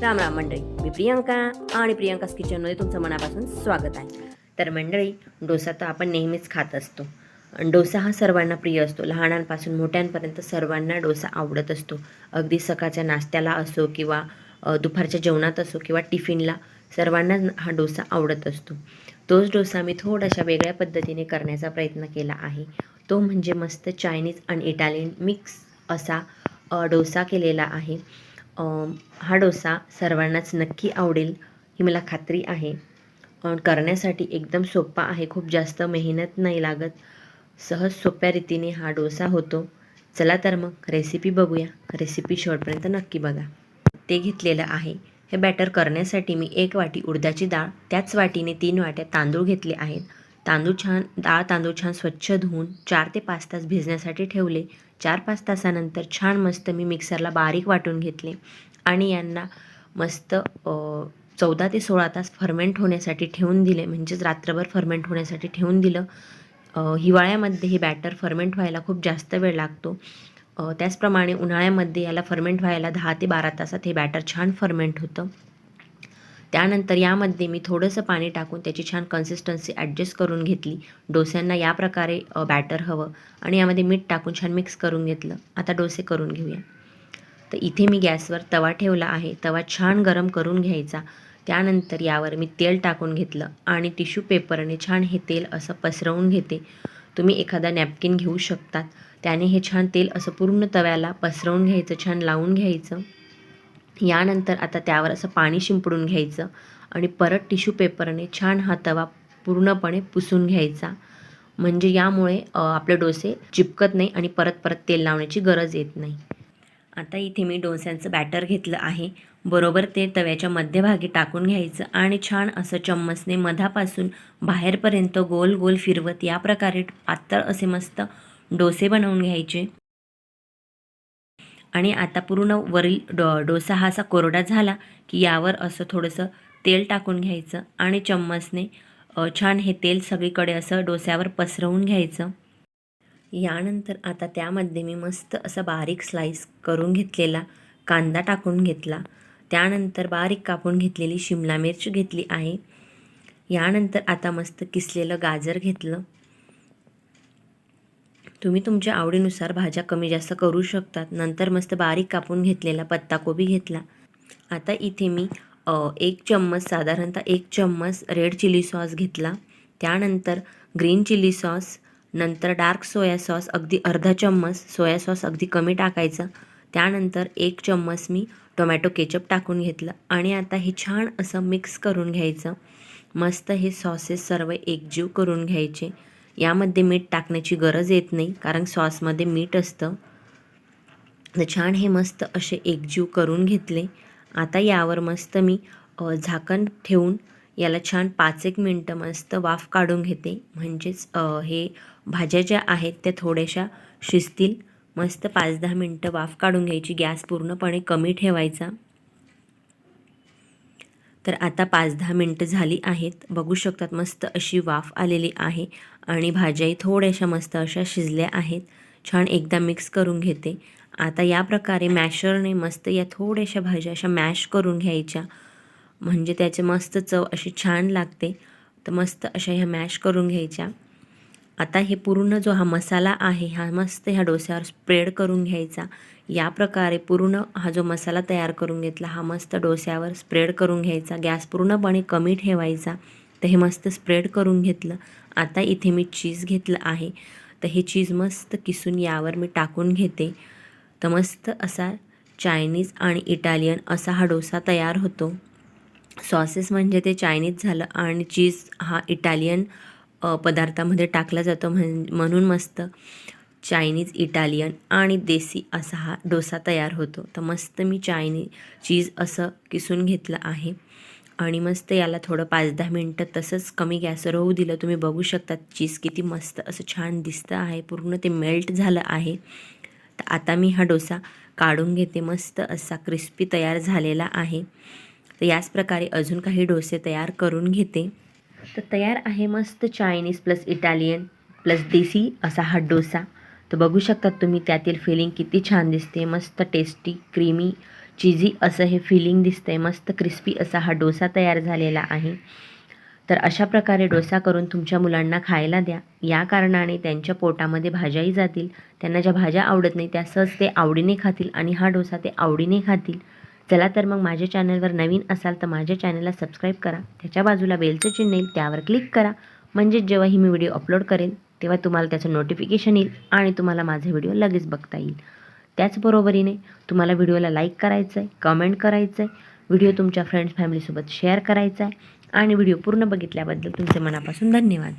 राम राम मंडळी. मी प्रियंका आणि प्रियंकाच किचनमध्ये तुमचं मनापासून स्वागत आहे. तर मंडळी डोसा तर आपण नेहमीच खात असतो. डोसा हा सर्वांना प्रिय असतो. लहानांपासून मोठ्यांपर्यंत सर्वांना डोसा आवडत असतो. अगदी सकाळच्या नाश्त्याला असो किंवा दुपारच्या जेवणात असो किंवा टिफिनला सर्वांना हा डोसा आवडत असतो. तोच डोसा मी थोडाशा वेगळ्या पद्धतीने करण्याचा प्रयत्न केला आहे. तो म्हणजे मस्त चायनीज आणि इटालियन मिक्स असा डोसा केलेला आहे. हा डोसा सर्वांनाच नक्की आवडेल ही मला खात्री आहे. करण्यासाठी एकदम सोपा आहे खूप जास्त मेहनत नाही लागत. सहज सोप्या रीतीने हा डोसा होतो. चला तर मग रेसिपी बघूया. रेसिपी शेवटपर्यंत नक्की बघा. ते घेतलेलं आहे. हे बॅटर करण्यासाठी मी एक वाटी उडदाची डाळ त्याच वाटीने तीन वाट्या तांदूळ घेतले आहेत. तांदूळ छान डाळ तांदूळ छान स्वच्छ धुवून चार ते पाच तास भिजण्यासाठी ठेवले. चार पाच तासानंतर छान मस्त मी मिक्सरला बारीक वाटून घेतले आणि यांना मस्त चौदा ते सोळा तास फर्मेंट होण्यासाठी ठेवून दिले. म्हणजेच रात्रभर फर्मेंट होण्यासाठी ठेवून दिलं. हिवाळ्यामध्ये हे बॅटर फर्मेंट व्हायला खूप जास्त वेळ लागतो. त्याचप्रमाणे उन्हाळ्यामध्ये याला फर्मेंट व्हायला दहा ते बारा तासात हे बॅटर छान फर्मेंट होतं. त्यानंतर यामध्ये मी थोडंसं पाणी टाकून त्याची छान कन्सिस्टन्सी ॲडजस्ट करून घेतली. डोस्यांना या प्रकारे बॅटर हवं आणि यामध्ये मीठ टाकून छान मिक्स करून घेतलं. आता डोसे करून घेऊया. तर इथे मी गॅसवर तवा ठेवला आहे. तवा छान गरम करून घ्यायचा. त्यानंतर यावर मी तेल टाकून घेतलं आणि टिश्यू पेपरने छान हे तेल असं पसरवून घेते. तुम्ही एखादा नॅपकिन घेऊ शकतात. त्याने हे छान तेल असं पूर्ण तव्याला पसरवून घ्यायचं छान लावून घ्यायचं. यानंतर आता त्यावर असं पाणी शिंपडून घ्यायचं आणि परत टिश्यू पेपरने छान हा तवा पूर्णपणे पुसून घ्यायचा. म्हणजे यामुळे आपले डोसे चिपकत नाही आणि परत परत तेल लावण्याची गरज येत नाही. आता इथे मी डोस्यांचं बॅटर घेतलं आहे. बरोबर ते तव्याच्या मध्यभागी टाकून घ्यायचं आणि छान असं चम्मचने मधापासून बाहेरपर्यंत गोल गोल फिरवत या प्रकारे पातळ असे मस्त डोसे बनवून घ्यायचे. आणि आता पूर्ण वरील डो डोसा हा असा कोरडा झाला की यावर असं थोडंसं तेल टाकून घ्यायचं आणि चम्मचने छान हे तेल सगळीकडे असं डोस्यावर पसरवून घ्यायचं. यानंतर आता त्यामध्ये मी मस्त असं बारीक स्लाईस करून घेतलेला कांदा टाकून घेतला. त्यानंतर बारीक कापून घेतलेली शिमला मिरची घेतली आहे. यानंतर आता मस्त किसलेलं गाजर घेतलं. तुम्ही तुमच्या आवडीनुसार भाज्या कमी जास्त करू शकतात. नंतर मस्त बारीक कापून घेतलेला पत्ताकोबी घेतला. आता इथे मी एक चम्मच साधारणतः एक चम्मच रेड चिली सॉस घेतला. त्यानंतर ग्रीन चिली सॉस नंतर डार्क सोया सॉस अगदी अर्धा चम्मच सोया सॉस अगदी कमी टाकायचा. त्यानंतर एक चम्मच मी टोमॅटो केचप टाकून घेतलं. आणि आता हे छान असं मिक्स करून घ्यायचं. मस्त हे सॉसेस सर्व एकजीव करून घ्यायचे. यामध्ये मीठ टाकण्याची गरज येत नाही कारण सॉसमध्ये मीठ असतं. तर छान हे मस्त असे एकजीव करून घेतले. आता यावर मस्त मी झाकण ठेवून याला छान पाच एक मिनटं मस्त वाफ काढून घेते. म्हणजेच हे भाज्या ज्या आहेत त्या थोड्याशा शिजतील. मस्त पाच दहा मिनटं वाफ काढून घ्यायची. गॅस पूर्णपणे कमी ठेवायचा. तर आता पाच दहा मिनटं झाली आहेत. बघू शकतात मस्त अशी वाफ आलेली आहे आणि भाज्याही थोड्याशा मस्त अशा शिजल्या आहेत. छान एकदा मिक्स करून घेते. आता या प्रकारे मॅशरने मस्त या थोड्याशा भाज्या अशा मॅश करून घ्यायच्या. म्हणजे त्याचे मस्त चव अशी छान लागते. तर मस्त अशा ह्या मॅश करून घ्यायच्या. आता हे पूर्ण जो हा मसाला आहे हा मस्त ह्या डोस्यावर स्प्रेड करून घ्यायचा. या प्रकारे पूर्ण हा जो मसाला तयार करून घेतला हा मस्त डोस्यावर स्प्रेड करून घ्यायचा. गॅस पूर्णपणे कमी ठेवायचा. तर हे मस्त स्प्रेड करून घेतलं. आता इथे मी चीज घेतलं आहे. तर हे चीज मस्त किसून यावर मी टाकून घेते. तर मस्त असा चायनीज आणि इटालियन असा हा डोसा तयार होतो. सॉसेस म्हणजे ते चायनीज झालं आणि चीज हा इटालियन पदार्थामध्ये टाकला जातो म्हण म्हणून मस्त चायनीज इटालियन आणि देसी असा हा डोसा तयार होतो. तर मस्त मी चायनी चीज असं किसून घेतलं आहे. आणि मस्त याला थोडं पाच दहा मिनटं तसंच कमी गॅसवर होऊ दिलं. तुम्ही बघू शकता चीज किती मस्त असं छान दिसतं आहे. पूर्ण ते मेल्ट झालं आहे. तर आता मी हा डोसा काढून घेते. मस्त असा क्रिस्पी तयार झालेला आहे. तर याच प्रकारे अजून काही डोसे तयार करून घेते. तर तयार आहे मस्त Chinese plus Italian plus desi असा हा डोसा. तर बघू शकतात तुम्ही त्यातील फिलिंग किती छान दिसते. मस्त टेस्टी क्रीमी चिझी असं हे फिलिंग दिसतंय. मस्त क्रिस्पी असा हा डोसा तयार झालेला आहे. तर अशा प्रकारे डोसा करून तुमच्या मुलांना खायला द्या. या कारणाने त्यांच्या पोटामध्ये भाज्याही जातील. त्यांना ज्या भाज्या आवडत नाही त्या सहज ते आवडीने खातील आणि हा डोसा ते आवडीने खातील. चला तर मग माझ्या चॅनलवर नवीन असाल तर माझ्या चॅनलला सबस्क्राईब करा. त्याच्या बाजूला बेलचं चिन्ह येईल त्यावर क्लिक करा. म्हणजेच जेव्हाही मी व्हिडिओ अपलोड करेन तेव्हा तुम्हाला त्याचं नोटिफिकेशन येईल आणि तुम्हाला माझे व्हिडिओ लगेच बघता येईल. त्याचबरोबरीने तुम्हाला व्हिडिओला लाईक करायचं आहे कमेंट करायचं आहे व्हिडिओ तुमच्या फ्रेंड्स फॅमिलीसोबत शेअर करायचा आहे आणि व्हिडिओ पूर्ण बघितल्याबद्दल तुमचे मनापासून धन्यवाद.